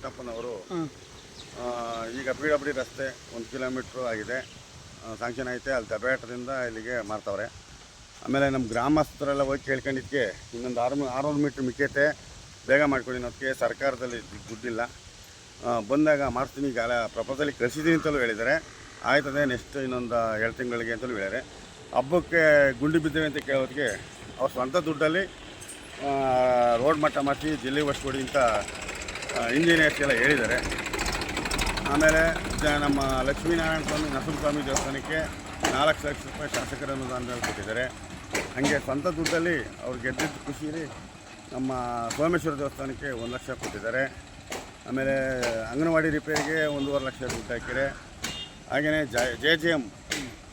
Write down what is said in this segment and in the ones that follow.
ಕೃಷ್ಣಪ್ಪನವರು ಈಗ P W ರಸ್ತೆ ಒಂದು ಕಿಲೋಮೀಟ್ರ್ ಆಗಿದೆ. ಸಾಂಕ್ಷನ್ ಐತೆ ಅಲ್ಲಿ ದಬೇಟದಿಂದ ಇಲ್ಲಿಗೆ ಮಾರ್ತವ್ರೆ. ಆಮೇಲೆ ನಮ್ಮ ಗ್ರಾಮಸ್ಥರೆಲ್ಲ ಹೋಗಿ ಕೇಳ್ಕೊಂಡಿದ್ದಕ್ಕೆ ಇನ್ನೊಂದು ಆರು ಆರುನೂರು ಮೀಟ್ರ್ ಮಿಕ್ಕೈತೆ ಬೇಗ ಮಾಡ್ಕೊಡಿ ಅನ್ನೋದಕ್ಕೆ ಸರ್ಕಾರದಲ್ಲಿ ದುಡ್ಡಿಲ್ಲ. ಬಂದಾಗ ಮಾಡ್ತೀನಿ ಈಗ ಪ್ರಪೋಸಲ್ಲಿ ಕಳಿಸಿದ್ದೀನಿ ಅಂತಲೂ ಹೇಳಿದ್ದಾರೆ. ಆಯ್ತದೆ ನೆಕ್ಸ್ಟ್ ಇನ್ನೊಂದು ಎರಡು ತಿಂಗಳಿಗೆ ಅಂತಲೂ ಹೇಳಿದ್ದಾರೆ ಹಬ್ಬಕ್ಕೆ ಗುಂಡಿ ಬಿದ್ದೇವೆ ಅಂತ ಕೇಳೋದಕ್ಕೆ ಅವ್ರ ಸ್ವಂತ ದುಡ್ಡಲ್ಲಿ ರೋಡ್ ಮಟ್ಟ ಮಾಡಿಸಿ ಜಿಲ್ಲೆ ವರ್ಷ ಕೊಡಿ ಅಂತ ಇಂಜಿನಿಯರ್ಸ್ ಎಲ್ಲ ಹೇಳಿದ್ದಾರೆ. ಆಮೇಲೆ ನಮ್ಮ ಲಕ್ಷ್ಮೀನಾರಾಯಣ ಸ್ವಾಮಿ ನರಸಿಂಹಸ್ವಾಮಿ ದೇವಸ್ಥಾನಕ್ಕೆ ನಾಲ್ಕು ಲಕ್ಷ ರೂಪಾಯಿ ಶಾಸಕರ ಅನುದಾನದಲ್ಲಿ ಕೊಟ್ಟಿದ್ದಾರೆ. ಹಾಗೆ ಸ್ವಂತ ದುಡ್ಡಲ್ಲಿ ಅವ್ರು ಗೆದ್ದಿದ್ದ ಖುಷಿಯಲ್ಲಿ ನಮ್ಮ ಸೋಮೇಶ್ವರ ದೇವಸ್ಥಾನಕ್ಕೆ ಒಂದು ಲಕ್ಷ ಕೊಟ್ಟಿದ್ದಾರೆ. ಆಮೇಲೆ ಅಂಗನವಾಡಿ ರಿಪೇರಿಗೆ ಒಂದೂವರೆ ಲಕ್ಷ ದುಡ್ಡು ಹಾಕಿದೆ. ಹಾಗೆಯೇ ಜ, ಜೆ ಎಂ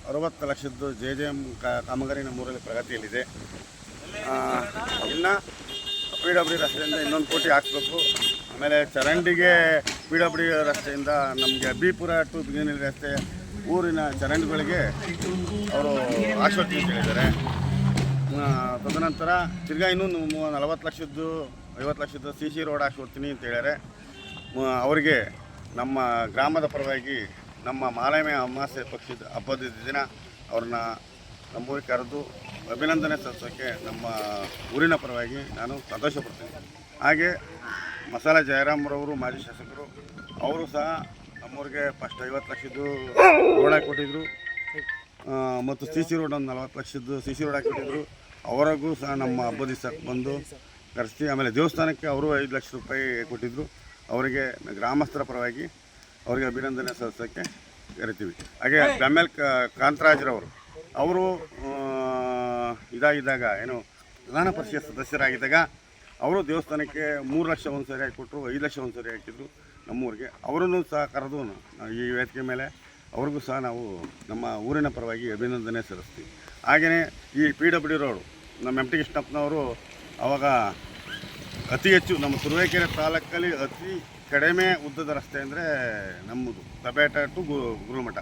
ಅರವತ್ತು ಲಕ್ಷದ್ದು ಜೆ ಜೆ ಎಂ ಕಾಮಗಾರಿ ನಮ್ಮೂರಲ್ಲಿ ಪ್ರಗತಿಯಲ್ಲಿದೆ. ಇನ್ನು ಪಿ ಡಬ್ಲ್ಯೂ ರಸ್ತೆಯಿಂದ ಇನ್ನೊಂದು ಕೋಟಿ ಹಾಕ್ಸ್ಬೇಕು. ಆಮೇಲೆ ಚರಂಡಿಗೆ ಪಿ ರಸ್ತೆಯಿಂದ ನಮಗೆ ಬಿಪುರ ಟು ಬಿಗಿನಿಲ್ ರಸ್ತೆ ಊರಿನ ಚರಂಡಿಗಳಿಗೆ ಅವರು ಆಶ್ವಸ್ತಿ ಹೇಳಿದ್ದಾರೆ. ತದನಂತರ ತಿರ್ಗಾ ಇನ್ನೂ ನಲವತ್ತು ಲಕ್ಷದ್ದು, ಐವತ್ತು ಲಕ್ಷದ್ದು ಸಿ ಸಿ ರೋಡ್ ಹಾಕ್ಸ್ಕೊಡ್ತೀನಿ ಅಂತ ಹೇಳ್ಯಾರೆ ಅವರಿಗೆ ನಮ್ಮ ಗ್ರಾಮದ ಪರವಾಗಿ ನಮ್ಮ ಮಾಲಮೆ ಅಮಾಸೆ ಪಕ್ಷದ ಹಬ್ಬದ ದಿನ ಅವ್ರನ್ನ ನಮ್ಮೂರಿಗೆ ಕರೆದು ಅಭಿನಂದನೆ ಸಲ್ಲಿಸೋಕ್ಕೆ ನಮ್ಮ ಊರಿನ ಪರವಾಗಿ ನಾನು ಸಂತೋಷಪಡ್ತೀನಿ. ಹಾಗೆ ಮಸಾಲ ಜಯರಾಮ್ರವರು ಮಾಜಿ ಶಾಸಕರು, ಅವರು ಸಹ ನಮ್ಮೂರಿಗೆ ಫಸ್ಟ್ ಐವತ್ತು ಲಕ್ಷದ್ದು ರೋಡ್ ಹಾಕಿಕೊಟ್ಟಿದ್ರು ಮತ್ತು ಸಿ ಸಿ ರೋಡ್ ಒಂದು ನಲ್ವತ್ತು ಲಕ್ಷದ್ದು ಸಿ ಸಿ ರೋಡ್ ಹಾಕಿಕೊಟ್ಟಿದ್ರು ಅವರಿಗೂ ಸಹ ನಮ್ಮ ಹಬ್ಬದ ಬಂದು ಕರೆಸಿ, ಆಮೇಲೆ ದೇವಸ್ಥಾನಕ್ಕೆ ಅವರು ಐದು ಲಕ್ಷ ರೂಪಾಯಿ ಕೊಟ್ಟಿದ್ದರು ಅವರಿಗೆ ಗ್ರಾಮಸ್ಥರ ಪರವಾಗಿ ಅವರಿಗೆ ಅಭಿನಂದನೆ ಸಲ್ಲಿಸೋಕ್ಕೆ ಕರಿತೀವಿ. ಹಾಗೆ ಬೆಮ್ಮೆಲ್ ಕಾಂತರಾಜ್ರವರು, ಅವರು ಇದಾಗಿದ್ದಾಗ, ಏನು ವಿಧಾನ ಪರಿಷತ್ ಸದಸ್ಯರಾಗಿದ್ದಾಗ ಅವರು ದೇವಸ್ಥಾನಕ್ಕೆ ಮೂರು ಲಕ್ಷ ಒಂದು ಸರಿ ಹಾಕಿಕೊಟ್ರು ಐದು ಲಕ್ಷ ಒಂದು ಸರಿ ಹಾಕಿದ್ರು ನಮ್ಮೂರಿಗೆ. ಅವರನ್ನು ಸಹ ಕರೆದು ಈ ವೇದಿಕೆ ಮೇಲೆ ಅವ್ರಿಗೂ ಸಹ ನಾವು ನಮ್ಮ ಊರಿನ ಪರವಾಗಿ ಅಭಿನಂದನೆ ಸಲ್ಲಿಸ್ತೀವಿ. ಹಾಗೆಯೇ ಈ ಪಿ ಡಬ್ಲ್ಯೂ ರೋಡು, ನಮ್ಮ ಎಂ ಟಿ ಕೃಷ್ಣಪ್ಪನವರು ಅವಾಗ ಅತಿ ಹೆಚ್ಚು ನಮ್ಮ ತುರುವೇಕೆರೆ ತಾಲೂಕಲ್ಲಿ ಅತಿ ಕಡಿಮೆ ಉದ್ದದ ರಸ್ತೆ ಅಂದರೆ ನಮ್ಮದು, ತಬೇಟ ಟು ಗು ಗುರುಮಠ.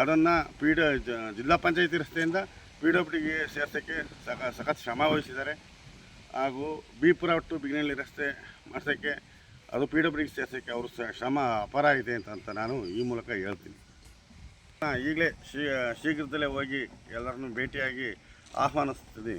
ಅದನ್ನು ಪಿ ಡ ಜಿಲ್ಲಾ ಪಂಚಾಯತಿ ರಸ್ತೆಯಿಂದ ಪಿ ಡಬ್ಲ್ಯೂಗೆ ಸೇರ್ಸೋಕ್ಕೆ ಸಕ ಸಖತ್ ಶ್ರಮ ವಹಿಸಿದ್ದಾರೆ. ಹಾಗೂ ಬಿಪುರ ಟು ಬಿಗ್ನಹಳ್ಳಿ ರಸ್ತೆ ಮಾಡ್ಸೋಕ್ಕೆ, ಅದು ಪಿ ಡಬ್ಲ್ಯೂಗೆ ಸೇರ್ಸೋಕ್ಕೆ ಅವರು ಶ್ರಮ ಅಪಾರ ಇದೆ ಅಂತ ನಾನು ಈ ಮೂಲಕ ಹೇಳ್ತೀನಿ. ಈಗಲೇ ಶೀಘ್ರದಲ್ಲೇ ಹೋಗಿ ಎಲ್ಲರನ್ನೂ ಭೇಟಿಯಾಗಿ ಆಹ್ವಾನಿಸ್ತೀನಿ.